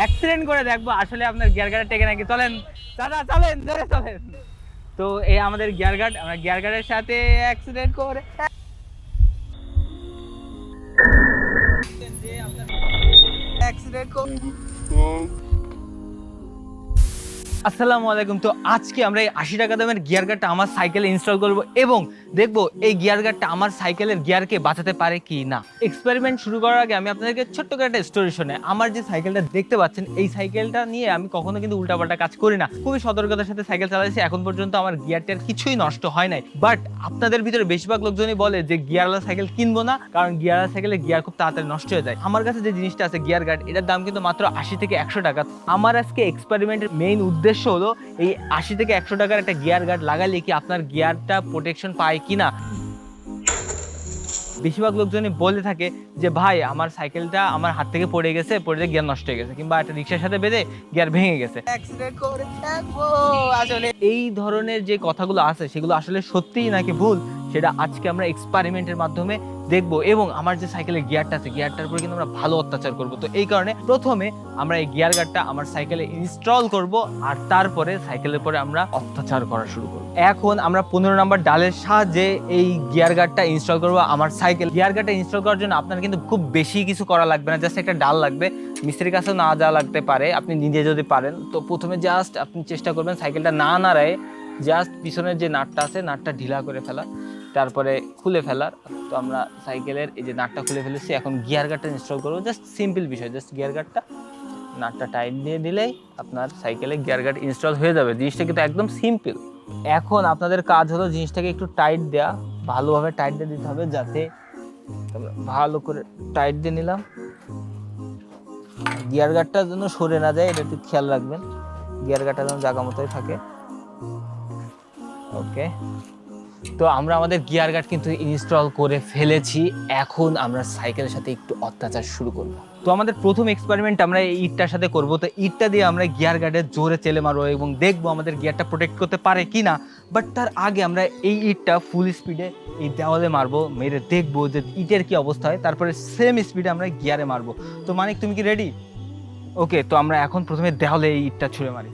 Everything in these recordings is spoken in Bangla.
অ্যাক্সিডেন্ট করে দেখব, আসলে আপনার গিয়ার গার্ড টেকে নাকি? চলেন দাদা চলেন, ধরে চলেন। তো এই আমাদের গিয়ার গার্ড আমরা গিয়ার গার্ডের সাথে অ্যাক্সিডেন্ট করে অ্যাক্সিডেন্ট করে আসসালামু আলাইকুম। তো আজকে আমরা এই আশি টাকা দামের গিয়ার গার্ডটা আমার সাইকেলে ইনস্টল করব এবং দেখব এই গিয়ার গার্ডটা আমার সাইকেলের গিয়ারকে বাঁচাতে পারে কি না। এক্সপেরিমেন্ট শুরু করার আগে আমি আপনাদেরকে ছোট্ট করে একটা স্টোরি শোনাই। আমার যে সাইকেলটা দেখতে পাচ্ছেন, এই সাইকেলটা নিয়ে আমি কখনো কিন্তু উল্টাপাল্টা কাজ করি না। খুবই সতর্কতার সাথে সাইকেল চালাইছি, এখন পর্যন্ত আমার গিয়ারটার কিছুই নষ্ট হয় নাই। বাট আপনাদের ভিতরে বেশিরভাগ লোকজনই বলে যে গিয়ারওয়ালা সাইকেল কিনবো না, কারণ গিয়ারওয়ালা সাইকেলের গিয়ার খুব তাড়াতাড়ি নষ্ট হয়ে যায়। আমার কাছে যে জিনিসটা আছে গিয়ার গার্ড এটার দাম কিন্তু মাত্র আশি থেকে একশো টাকা। আমার আজকে এক্সপেরিমেন্টের মেইন উদ্দেশ্য হলো এই আশি থেকে একশো টাকার একটা গিয়ার গার্ড লাগালে কি আপনার গিয়ারটা প্রোটেকশন পায় কি না বেশিরভাগ লোকজনই বলে থাকে যে ভাই আমার সাইকেলটা আমার হাত থেকে পড়ে গেছে পড়ে গিয়ে গিয়ার নষ্ট হয়ে গেছে। কিংবা একটা রিক্সার সাথে বেঁধে গিয়ার ভেঙে গেছে। আসলে এই ধরনের যে কথাগুলো আছে সেগুলো আসলে সত্যিই নাকি ভুল? সেটা আজকে আমরা এক্সপেরিমেন্টের মাধ্যমে দেখব এবং আমার যে সাইকেলের গিয়ারটা আছে গিয়ারটার উপরে কিন্তু আমরা ভালো অত্যাচার করব। তো এই কারণে প্রথমে আমরা এই গিয়ার গার্ডটা আমার সাইকেলে ইনস্টল করব আর তারপরে সাইকেলের পরে আমরা অত্যাচার করা শুরু করব। এখন আমরা পনেরো নাম্বার ডালের সাহায্যে এই গিয়ার গার্ডটা ইনস্টল করব। আমার সাইকেল গিয়ার গার্ডটা ইনস্টল করার জন্য আপনার কিন্তু খুব বেশি কিছু করা লাগবে না জাস্ট একটা ডাল লাগবে। মিস্ত্রির কাছেও না যাওয়া লাগতে পারে, আপনি নিজে যদি পারেন। তো প্রথমে জাস্ট আপনি চেষ্টা করবেন সাইকেলটা না নাড়ায় জাস্ট পিছনের যে নাটটা আছে, নাটটা ঢিলা করে ফেলা। তারপরে খুলে ফেলার। তো আমরা সাইকেলের এই যে নাটটা খুলে ফেলেছি, এখন গিয়ার গার্ডটা ইনস্টল করব। জাস্ট সিম্পল বিষয় জাস্ট গিয়ার গার্ডটা নাটটা টাইট দিয়ে দিলেই আপনার সাইকেলে গিয়ার গার্ড ইনস্টল হয়ে যাবে। জিনিসটা কিন্তু একদম সিম্পল এখন আপনাদের কাজ হলো জিনিসটাকে একটু টাইট দেওয়া ভালোভাবে টাইট দিয়ে দিতে হবে যাতে ভালো করে টাইট দিয়ে নিলাম। গিয়ার গার্ডটা যেন সরে না যায়, এটা একটু খেয়াল রাখবেন। গিয়ার গার্ডটা যেন জায়গা মতোই থাকে। ওকে তো আমরা আমাদের গিয়ার গার্ড কিন্তু ইনস্টল করে ফেলেছি। এখন আমরা সাইকেলের সাথে একটু অত্যাচার শুরু করব। তো আমাদের প্রথম এক্সপেরিমেন্ট আমরা এই ইটটার সাথে করব। তো ইটটা দিয়ে আমরা গিয়ার গার্ডের জোরে চেলে মারবো এবং দেখব আমাদের গিয়ারটা প্রোটেক্ট করতে পারে কি না বাট তার আগে আমরা এই ইটটা ফুল স্পিডে এই দেওয়ালে মারবো, মেরে দেখব যে ইটের কি অবস্থা হয়। তারপরে সেম স্পিডে আমরা গিয়ারে মারবো। তো মানিক, তুমি কি রেডি ওকে তো আমরা এখন প্রথমে দেওয়ালে এই ইটটা ছুঁড়ে মারি।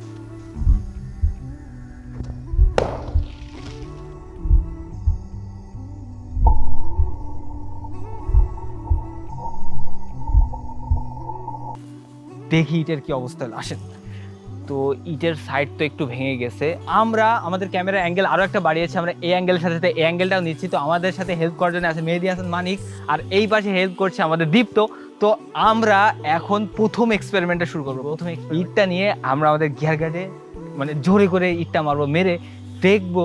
দেখি ইটের কি অবস্থা আসেন। তো ইটের সাইড তো একটু ভেঙে গেছে। আমরা, আমাদের ক্যামেরা অ্যাঙ্গেল আরও একটা বাড়িয়েছি। আমরা এই অ্যাঙ্গেলের সাথে সাথে এই অ্যাঙ্গেলটাও নিচ্ছি। তো আমাদের সাথে হেল্প করার জন্য আছে মেহেদি হাসান মানিক। আর এই পাশে হেল্প করছে আমাদের দীপ্ত। তো আমরা এখন প্রথম এক্সপেরিমেন্টটা শুরু করব। প্রথমে ইটটা নিয়ে আমরা আমাদের গিয়ার গার্ডে মানে জোরে করে ইটটা মারবো, মেরে দেখব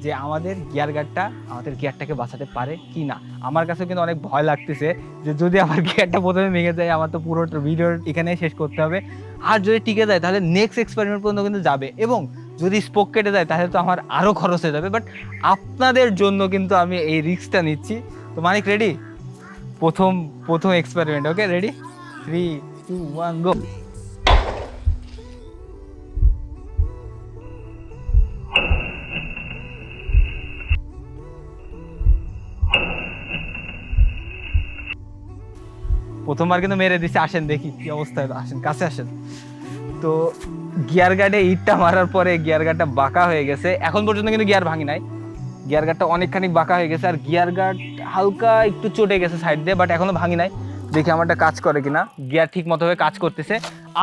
যে আমাদের গিয়ার গার্ডটা আমাদের গিয়ারটাকে বাঁচাতে পারে কি না। আমার কাছে কিন্তু অনেক ভয় লাগতেছে যে যদি আমার গিয়ারটা প্রথমে ভেঙে যায়, আমার তো পুরো ভিডিও এখানে শেষ করতে হবে। আর যদি টিকে যায়, তাহলে নেক্সট এক্সপেরিমেন্ট পর্যন্ত কিন্তু যাবে। এবং যদি স্পোক কেটে যায়, তাহলে তো আমার আরও খরচ হয়ে যাবে। বাট আপনাদের জন্য কিন্তু আমি এই রিস্কটা নিচ্ছি। তো মানিক রেডি প্রথম প্রথম experiment okay ready three two one go প্রথমবার কিন্তু মেরে দিছে, আসেন দেখি কি অবস্থায় আসেন, কাছে আসেন। তো গিয়ার গার্ডে ইটটা মারার পরে গিয়ার গার্ডটা বাঁকা হয়ে গেছে। এখন পর্যন্ত কিন্তু গিয়ার ভাঙি নাই। গিয়ার গার্ডটা অনেকখানি বাঁকা হয়ে গেছে, আর গিয়ার গার্ড হালকা একটু চটে গেছে সাইড দিয়ে বাট এখনও ভাঙি নাই। দেখি আমারটা কাজ করে কিনা। গিয়ার ঠিক মতোভাবে কাজ করতেছে।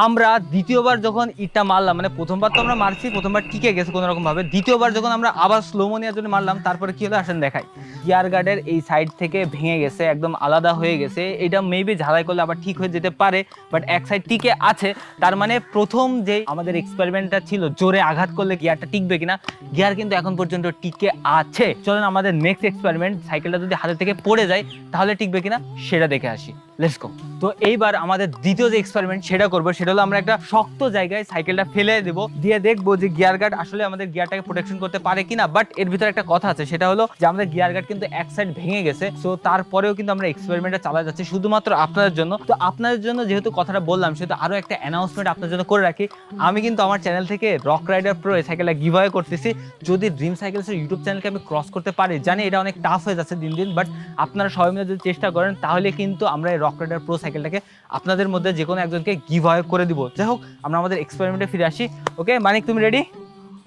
আমরা দ্বিতীয়বার যখন ইটটা মারলাম মানে প্রথমবার তো আমরা মারছি, প্রথমবার টিকে গেছে কোনো রকম ভাবে দ্বিতীয়বার যখন আমরা আবার স্লোমো নেওয়ার জন্য মারলাম, তারপরে কি হলো? আসেন দেখাই। গিয়ার গার্ডের এই সাইড থেকে ভেঙে গেছে, একদম আলাদা হয়ে গেছে। এটা মেবি ঝালাই করলে আবার ঠিক হয়ে যেতে পারে বাট এক সাইড টিকে আছে। তার মানে প্রথম যে আমাদের এক্সপেরিমেন্টটা ছিল, জোরে আঘাত করলে গিয়ারটা টিকবে কিনা, গিয়ার কিন্তু এখন পর্যন্ত টিকে আছে। চলেন আমাদের নেক্সট এক্সপেরিমেন্ট সাইকেলটা যদি হাতে থেকে পড়ে যায়, তাহলে টিকবে কিনা, সেটা দেখে আসি। লেটস গো তো এইবার আমাদের দ্বিতীয় যে এক্সপেরিমেন্ট সেটা করব, সেটা হলো আমরা একটা শক্ত জায়গায় সাইকেলটা ফেলে দেবো। দিয়ে দেখব যে গিয়ার গার্ড আসলে আমাদের গিয়ারটাকে প্রোটেকশন করতে পারে কিনা। বাট এর ভিতরে একটা কথা আছে, সেটা হলো যে আমাদের গিয়ার গার্ড কিন্তু এক সাইড ভেঙে গেছে। সো তারপরেও কিন্তু আমরা এক্সপেরিমেন্টটা চালা যাচ্ছে শুধুমাত্র আপনাদের জন্য। তো আপনাদের জন্য যেহেতু কথাটা বললাম, সেহেতু আরও একটা অ্যানাউন্সমেন্ট আপনার জন্য করে রাখি। আমি কিন্তু আমার চ্যানেল থেকে রক রাইডার প্রো এই সাইকেলটা গিভ করতেছি। যদি ড্রিম সাইকেলসের ইউটিউব চ্যানেলকে আমি ক্রস করতে পারি, জানি এটা অনেক টাফ হয়ে যাচ্ছে দিন দিন বাট আপনারা সবাই মিলে যদি চেষ্টা করেন, তাহলে কিন্তু আমরা এই রক রক রাইডার প্রো সাইকেলটাকে আপনাদের মধ্যে যে কোনো একজনকে গিভ অ্যাওয়ে করে দিব। যাই হোক, আমরা আমাদের এক্সপেরিমেন্টে ফিরে আসি। ওকে মানিক, তুমি রেডি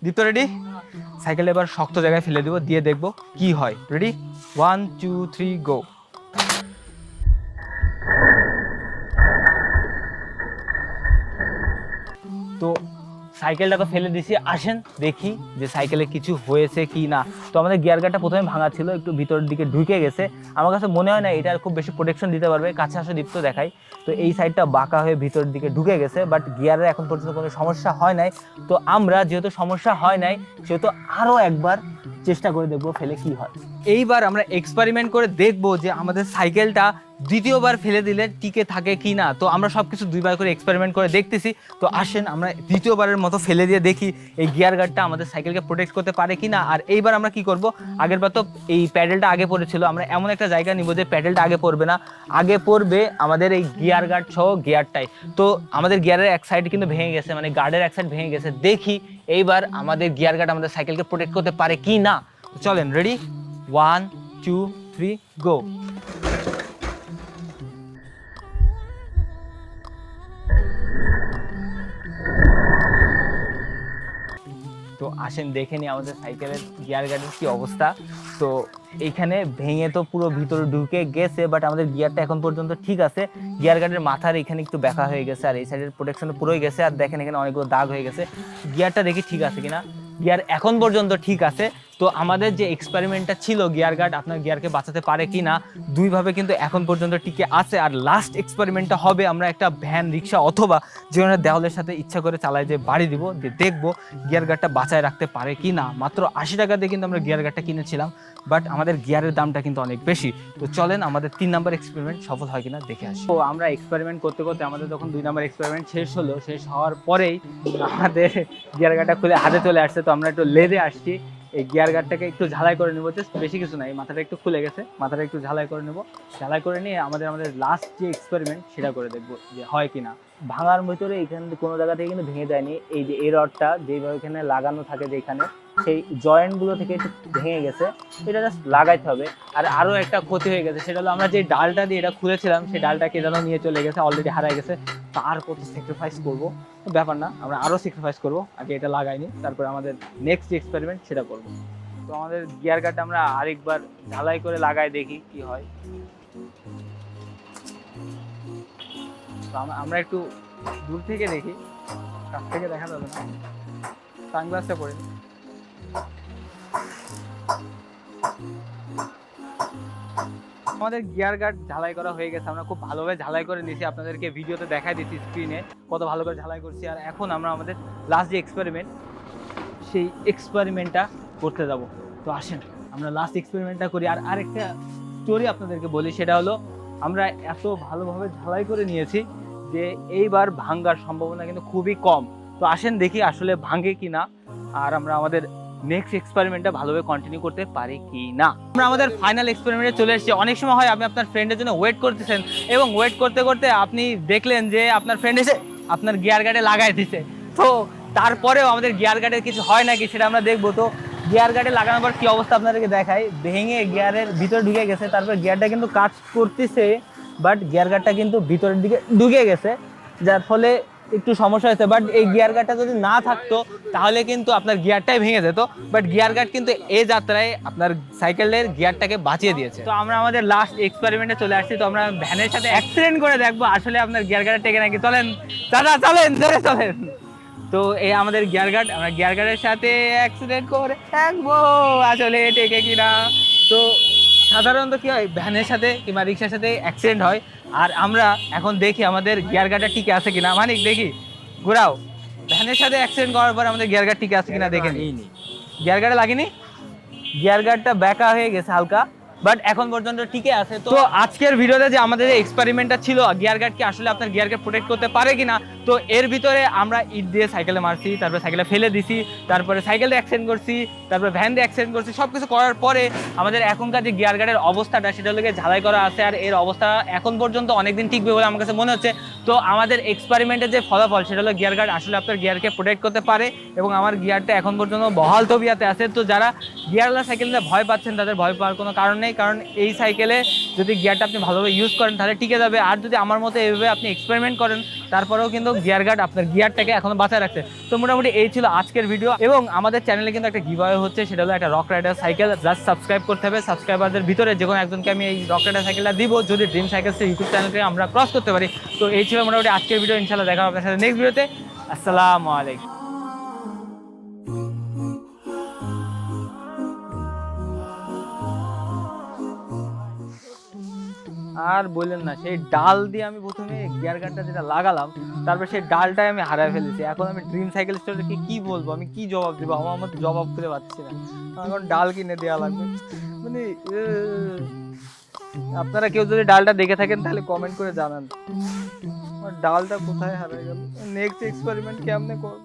দীপ্ত রেডি সাইকেল এবার শক্ত জায়গায় ফেলে দিব, দিয়ে দেখব কি হয়। Ready one two three go সাইকেলটা তো ফেলে দিছি, আসেন, দেখি যে সাইকেলে কিছু হয়েছে কি না। তো আমাদের গিয়ার গার্ডটা প্রথমে ভাঙা ছিল, একটু ভিতরের দিকে ঢুকে গেছে। আমার কাছে মনে হয় না এটা খুব বেশি প্রোটেকশন দিতে পারবে, কাছে আসে দীপ্ত দেখাই। তো এই সাইডটা বাঁকা হয়ে ভিতরের দিকে ঢুকে গেছে বাট গিয়ারের এখন পর্যন্ত কোনো সমস্যা হয় নাই। তো আমরা যেহেতু সমস্যা হয় নাই, সেহেতু আরও একবার চেষ্টা করে দেখব ফেলে কি হয়। এইবার আমরা এক্সপেরিমেন্ট করে দেখব যে আমাদের সাইকেলটা দ্বিতীয়বার ফেলে দিলে টিকে থাকে কি না? তো আমরা সব কিছু দুইবার করে এক্সপেরিমেন্ট করে দেখতেছি। তো আসেন, আমরা দ্বিতীয়বারের মতো ফেলে দিয়ে দেখি এই গিয়ার গার্ডটা আমাদের সাইকেলকে প্রোটেক্ট করতে পারে কি না। আর এইবার আমরা কি করব? আগের বার তো এই প্যাডেলটা আগে পড়েছিল। আমরা এমন একটা জায়গা নিব যে প্যাডেলটা আগে পড়বে না। আগে পড়বে আমাদের এই গিয়ার গার্ড সহ গিয়ারটাই তো আমাদের গিয়ারের এক সাইড কিন্তু ভেঙে গেছে মানে গার্ডের এক সাইড ভেঙে গেছে। দেখি এইবার আমাদের গিয়ার গার্ড আমাদের সাইকেলকে প্রোটেক্ট করতে পারে কি না। চলেন ready one two three go আসেন, দেখে নিই আমাদের সাইকেলের গিয়ার গার্ডের কি অবস্থা। তো এইখানে ভেঙে তো পুরো ভিতরে ঢুকে গেছে বাট আমাদের গিয়ারটা এখন পর্যন্ত ঠিক আছে। গিয়ার গার্ডের মাথার এখানে একটু ব্যাখা হয়ে গেছে, আর এই সাইডের প্রোটেকশন পুরোই গেছে। আর দেখেন এখানে অনেকগুলো দাগ হয়ে গেছে। গিয়ারটা দেখি ঠিক আছে কিনা? গিয়ার এখন পর্যন্ত ঠিক আছে। তো আমাদের যে এক্সপেরিমেন্টটা ছিল গিয়ার গার্ড আপনার গিয়ারকে বাঁচাতে পারে কি না দুইভাবে কিন্তু এখন পর্যন্ত টিকে আছে। আর লাস্ট এক্সপেরিমেন্টটা হবে আমরা একটা ভ্যান রিক্সা অথবা যেখানে দেওয়ালের সাথে ইচ্ছা করে চালায় যে বাড়ি দিব, যে দেখব গিয়ার গার্ডটা বাঁচায় রাখতে পারে কি না মাত্র আশি টাকা দিয়ে কিন্তু আমরা গিয়ার গার্ডটা কিনেছিলাম বাট আমাদের গিয়ারের দামটা কিন্তু অনেক বেশি। তো চলেন, আমাদের তিন নাম্বার এক্সপেরিমেন্ট সফল হয় কিনা দেখে আসি। তো আমরা এক্সপেরিমেন্ট করতে করতে আমাদের যখন দুই নাম্বার এক্সপেরিমেন্ট শেষ হলো, শেষ হওয়ার পরেই আমাদের গিয়ার গার্ডটা খুলে হাতে চলে আসছে। তো আমরা একটু লেদে আসছি। এই গিয়ার গার্ডটাকে একটু ঝালাই করে নেব জাস্ট বেশি কিছু নাই মাথাটা একটু খুলে গেছে, মাথাটা একটু ঝালাই করে নেব, ঝালাই করে নিয়ে আমাদের আমাদের লাস্ট যে এক্সপেরিমেন্ট সেটা করে দেখব যে হয় কি না ভাঙার ভিতরে এখানে কোনো জায়গা থেকে কিন্তু ভেঙে যায়নি, এই যে এই রডটা যেইভাবে এখানে লাগানো থাকে যেখানে সেই জয়েন্টগুলো থেকে ভেঙে গেছে, এটা জাস্ট লাগাইতে হবে। আর আরও একটা ক্ষতি হয়ে গেছে, সেটা হলো আমরা যে ডালটা দিয়ে এটা খুলেছিলাম, সেই ডালটাকে যেন নিয়ে চলে গেছে অলরেডি হারাই গেছে। তার কত স্যাক্রিফাইস করব। ব্যাপার না, আমরা আরও স্যাক্রিফাইস করব। আগে এটা লাগাইনি, তারপরে আমাদের নেক্সট যে এক্সপেরিমেন্ট সেটা করব। তো আমাদের গিয়ার গার্ডটা আমরা আরেকবার ঢালাই করে লাগাই দেখি কি হয়। তো আমরা একটু দূর থেকে দেখি, কাছ থেকে দেখা যাবে না। সানগ্লাসটা পরে আমাদের গিয়ার গার্ড ঝালাই করা হয়ে গেছে। আমরা খুব ভালোভাবে ঝালাই করে নিয়েছি। আপনাদেরকে ভিডিওতে দেখাই দিচ্ছি স্ক্রিনে কত ভালো করে ঝালাই করছি। আর এখন আমরা আমাদের লাস্ট যে এক্সপেরিমেন্ট সেই এক্সপেরিমেন্টটা করতে যাব। তো আসেন, আমরা লাস্ট এক্সপেরিমেন্টটা করি। আর আরেকটা স্টোরি আপনাদেরকে বলি, সেটা হলো, আমরা এত ভালোভাবে ঝালাই করে নিয়েছি যে এইবার ভাঙ্গার সম্ভাবনা কিন্তু খুবই কম। তো আসেন দেখি আসলে ভাঙে কি না আর আমরা আমাদের নেক্সট এক্সপেরিমেন্টটা ভালোভাবে কন্টিনিউ করতে পারি কি না আমরা আমাদের ফাইনাল এক্সপেরিমেন্টে চলে এসেছি। অনেক সময় হয় আপনি আপনার ফ্রেন্ডের জন্য ওয়েট করতেছেন এবং ওয়েট করতে করতে আপনি দেখলেন যে আপনার ফ্রেন্ড এসে আপনার গিয়ার গার্ডে লাগাই দিছে। তো তারপরেও আমাদের গিয়ার গার্ডের কিছু হয় নাকি সেটা আমরা দেখব। তো গিয়ার গার্ডে লাগানোর পর কী অবস্থা আপনাদেরকে দেখাই। ভেঙে গিয়ারের ভিতরে ঢুকে গেছে, তারপর গিয়ারটা কিন্তু কাজ করতেছে বাট গিয়ার গার্ডটা কিন্তু ভিতরের দিকে ঢুকে গেছে। যার ফলে একটু সমস্যা হয়েছে বাট এই গিয়ার গার্ডটা যদি না থাকতো, তাহলে কিন্তু আপনার গিয়ারটাই ভেঙে যেত বাট গিয়ার গার্ড কিন্তু এই যাত্রায় আপনার সাইকেলের গিয়ারটাকে বাঁচিয়ে দিয়েছে। তো আমরা আমাদের লাস্ট এক্সপেরিমেন্টে চলে আসছি, তো আমরা ভ্যানের সাথে অ্যাক্সিডেন্ট করে দেখব, আসলে আপনার গিয়ার গার্ডের টেকে নাকি। চলেন, দাদা, চলেন, ধরে চলেন। তো এই আমাদের গিয়ার গার্ড আমরা গিয়ার গার্ডের সাথে অ্যাক্সিডেন্ট করে দেখব, আসলে টেকে কিনা। তো সাধারণত কি হয় ভ্যানের সাথে কিংবা রিক্সার সাথে অ্যাক্সিডেন্ট হয়। আর আমরা এখন দেখি আমাদের গিয়ার গার্ডটা টিকে আছে কিনা। মানিক দেখি। ঘোরাও। ভ্যানের সাথে অ্যাক্সিডেন্ট করার পর আমাদের গিয়ার গার্ড টিকে আছে কিনা দেখে নিই গিয়ার গার্ডে লাগেনি? গিয়ার গার্ডটা ব্যাকা হয়ে গেছে হালকা। বাট এখন পর্যন্ত টিকে আছে, তো আজকের ভিডিওতে যে আমাদের এক্সপেরিমেন্টটা ছিল গিয়ার গার্ড কি আসলে আপনার গিয়ারকে প্রোটেক্ট করতে পারে কিনা, তো এর ভিতরে আমরা ইট দিয়ে সাইকেলে মারছি, তারপরে সাইকেলে ফেলে দিছি, তারপরে সাইকেলে অ্যাক্সিডেন্ট করছি, তারপরে ভ্যান দিয়ে অ্যাক্সিডেন্ট করছি সব কিছু করার পরে আমাদের এখনকার যে গিয়ার গার্ডের অবস্থাটা, সেটা লোকে ঝালাই করা আছে, আর এর অবস্থা এখন পর্যন্ত অনেকদিন টিকবে বলে আমার কাছে মনে হচ্ছে। তো আমাদের এক্সপেরিমেন্টের যে ফলাফল, সেটা হলো গিয়ার গার্ড আসলে আপনার গিয়ারকে প্রোটেক্ট করতে পারে, এবং আমার গিয়ারটা এখন পর্যন্ত বহাল তবিয়াতে আছে। তো যারা গিয়ারওয়ালা সাইকেল নিয়ে ভয় পাচ্ছেন, তাদের ভয় পাওয়ার কোনো কারণ নেই। কারণ এই সাইকেলে যদি গিয়ারটা আপনি ভালোভাবে ইউজ করেন, তাহলে টিকে যাবে। আর যদি আমার মতো এইভাবে আপনি এক্সপেরিমেন্ট করেন, তারপরেও কিন্তু গিয়ার গার্ড আপনার গিয়ারটাকে এখনও বাঁচায় রাখছে। তো মোটামুটি এই ছিল আজকের ভিডিও এবং আমাদের চ্যানেলে কিন্তু একটা গিভওয়ে হচ্ছে, সেটা হলো একটা Rock Rider cycle just subscribe করতে হবে। সাবস্ক্রাইবারদের ভিতরে যে কোনো একজনকে আমি এই রক রাইডার সাইকেলটা দিব। যদি ড্রিম সাইকেলস ইউটিউব চ্যানেলকে আমরা ক্রস করতে পারি। তো এই ছিল মোটামুটি আজকের ভিডিও ইনশাল্লাহ দেখা হবে আপনার সাথে নেক্সট ভিডিওতে আসসালামু আলাইকুম। আর বললেন না, সেই ডাল দিয়ে আমি প্রথমে গিয়ার গানটা যেটা লাগালাম, তারপর সেই ডালটাই আমি হারায় ফেলেছি। এখন আমি ড্রিম সাইকেল স্টোরকে কি বলব, আমি কি জবাব দেবো? আমার মতো জবাব খুঁজে পাচ্ছি না। এখন ডাল কিনে দেওয়া লাগবে। মানে আপনারা কেউ যদি ডালটা দেখে থাকেন, তাহলে কমেন্ট করে জানান। ডালটা কোথায় হারায় গেল? নেক্সট এক্সপেরিমেন্ট কেমনে করব?